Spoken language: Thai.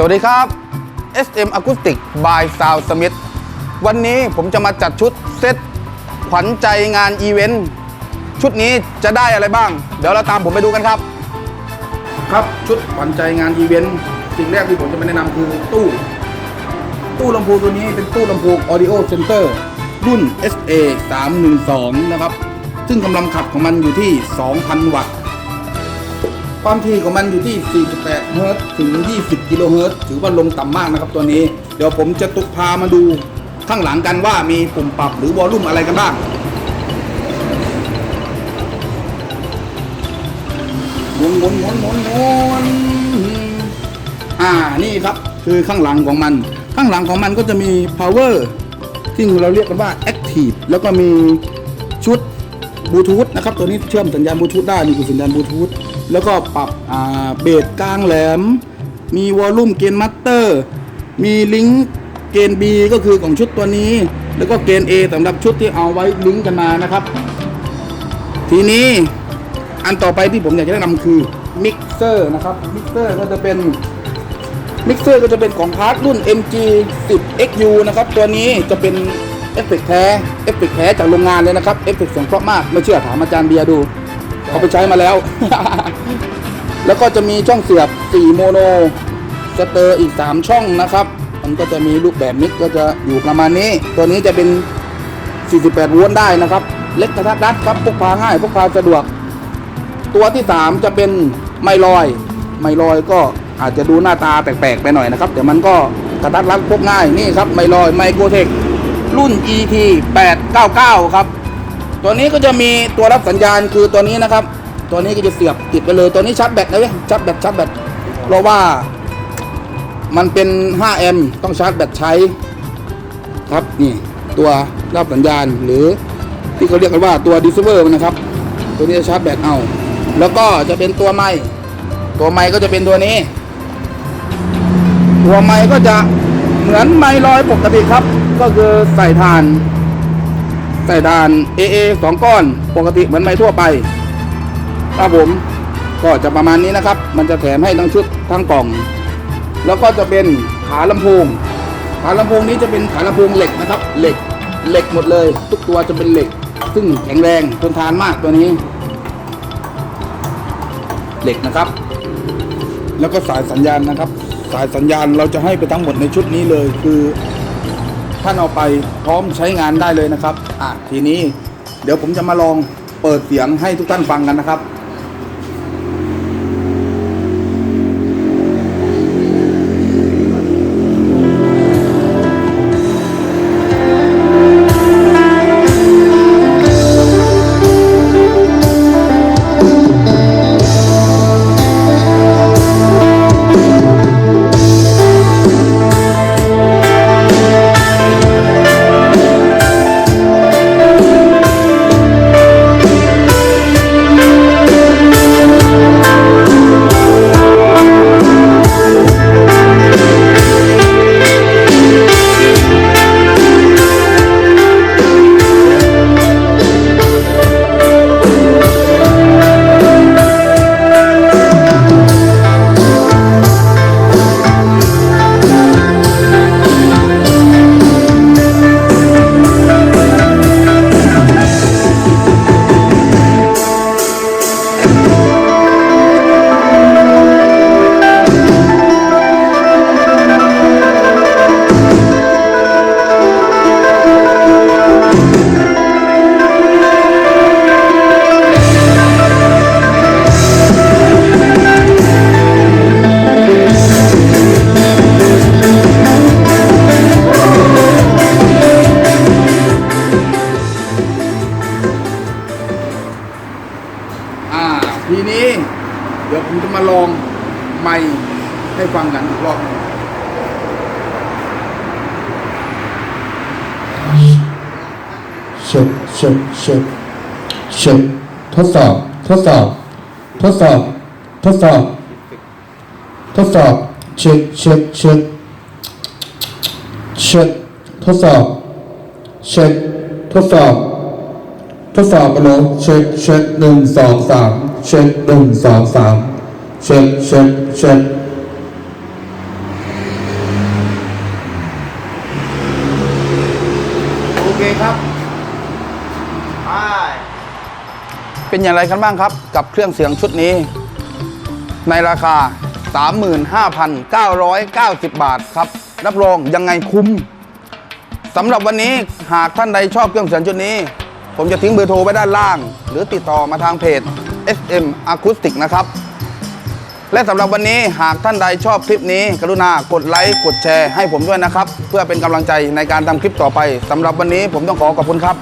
สวัสดีครับ SM Acoustic by Sound Smith วันนี้ผมจะมาจัดชุดเซตขวัญใจงานอีเวนต์ชุดนี้จะได้อะไรบ้าง เดี๋ยวเราตามผมไปดูกันครับ ครับชุดขวัญใจงานอีเวนต์สิ่งแรกที่ผมจะมาแนะนำคือตู้ ตู้ลำโพงตัวนี้เป็นตู้ลำโพง Audio Center รุ่น SA 312นะครับ ซึ่งกำลังขับของมันอยู่ที่ 2,000 วัตต์ ความถี่ของมันอยู่ที่ 48 เฮิรตซ์ถึง 20 กิโลเฮิรตซ์ถือว่าลงต่ำมากนะครับตัวนี้ เดี๋ยวผมจะตุกพามาดูข้างหลังกันว่ามีปุ่มปรับหรือวอลลุ่มอะไรกันบ้าง หมุนหมุนหมุนหมุนหมุนอ่า นี่ครับคือข้างหลังของมัน ข้างหลังของมันก็จะมี power ที่เราเรียกกันว่า active แล้วก็มีชุดบลูทูธนะครับ ตัวนี้เชื่อมสัญญาณบลูทูธได้นี่คือสัญญาณบลูทูธ แล้วก็ปรับเบสกลางแหลม มีวอลลุ่มเกณฑ์มัตเตอร์ มีลิงก์เกณฑ์ B ก็คือของชุดตัวนี้ แล้วก็เกณฑ์ A สำหรับชุดที่เอาไว้ลิงก์กันมานะครับ ทีนี้อันต่อไปที่ผมอยากจะแนะนำคือมิกเซอร์นะครับมิกเซอร์ก็จะเป็นมิกเซอร์ก็จะเป็นของพาร์ทรุ่น MG 10 XU นะครับ ตัวนี้จะเป็นเอฟเฟกต์แท้เอฟเฟกต์แท้จากโรงงานเลยนะครับเอฟเฟกต์เสียงเพราะมาก ไม่เชื่อถามอาจารย์เบียร์ดู เขาไปใช้มาแล้ว แล้วก็จะมีช่องเสียบ 4 โมโนสเตอร์อีก 3 ช่องนะครับ มันก็จะมีรูปแบบมิกก็จะอยู่ประมาณนี้ ตัวนี้จะเป็น 48 โวลต์ได้นะครับ เล็กกระทัดรัดครับพกพาง่ายพกพาสะดวก ตัวที่ 3 จะเป็นไมลอย ไมลอยก็อาจจะดูหน้าตาแปลกๆไปหน่อยนะครับ แต่มันก็กระทัดรัดพกง่ายนี่ครับไมลอยไมโครเทครุ่น ET 899 ครับ ตัวนี้ก็จะมีตัวรับสัญญาณคือตัวนี้นะครับ ตัวนี้ก็จะเสียบติดไปเลยตัวนี้ชาร์จแบตนะเว้ยชาร์จแบตชาร์จแบตเพราะว่ามันเป็น 5 แอมป์ต้องชาร์จแบตใช้ครับนี่ตัวรับสัญญาณหรือที่เขาเรียกกันว่าตัวดิสเวอร์นะครับ ตัวนี้จะชาร์จแบตเอา แล้วก็จะเป็นตัวไม้ตัวไม้ก็จะเป็นตัวนี้ ตัวไม้ก็จะเหมือนไม้ลอยปกติครับ ก็คือใส่ฐาน ใส่ฐาน AA สองก้อน ปกติเหมือนไม้ทั่วไปครับผมก็จะประมาณนี้นะครับ มันจะแถมให้ทั้งชุดทั้งกล่อง แล้วก็จะเป็นขาลำโพง ขาลำโพงนี้จะเป็นขาลำโพงเหล็กนะครับ เหล็ก เหล็กหมดเลย ทุกตัวจะเป็นเหล็ก ซึ่งแข็งแรงทนทานมากตัวนี้ เหล็กนะครับ แล้วก็สายสัญญาณนะครับ สายสัญญาณเราจะให้ไปทั้งหมดในชุดนี้เลย คือานเอาไปพร้อมใช้งานได้เลยนะครับอะทีนี้เดี๋ยวผมจะมาลองเปิดเสียงให้ทุกท่านฟังกันนะครับี้เดี๋ยวผมจะมาลองไมค์ให้ฟังกันอีกรอบหนึ่งเช็คเช็คเช็คเช็คทดสอบ ทดสอบ ทดสอบ ทดสอบ ทดสอบเช็คเช็คเช็คเช็คทดสอบเช็คทดสอบ ทดสอบกันเลยเช็คเช็คหนึ่งสองสาม เช็คหนึ่งสองสามเช็คเช็คเช็คโอเคครับไปเป็นอย่างไรกันบ้างครับ กับเครื่องเสียงชุดนี้ ในราคา 35,990 บาทครับ รับรองยังไงคุ้มสำหรับวันนี้หากท่านใดชอบเครื่องเสียงชุดนี้ ผมจะทิ้งเบอร์โทรไว้ด้านล่าง หรือติดต่อมาทางเพจ SM Acoustic นะครับ และสำหรับวันนี้หากท่านใดชอบคลิปนี้ กรุณากดไลค์กดแชร์ให้ผมด้วยนะครับ เพื่อเป็นกำลังใจในการทำคลิปต่อไปสำหรับวันนี้ผมต้องขอขอบคุณครับ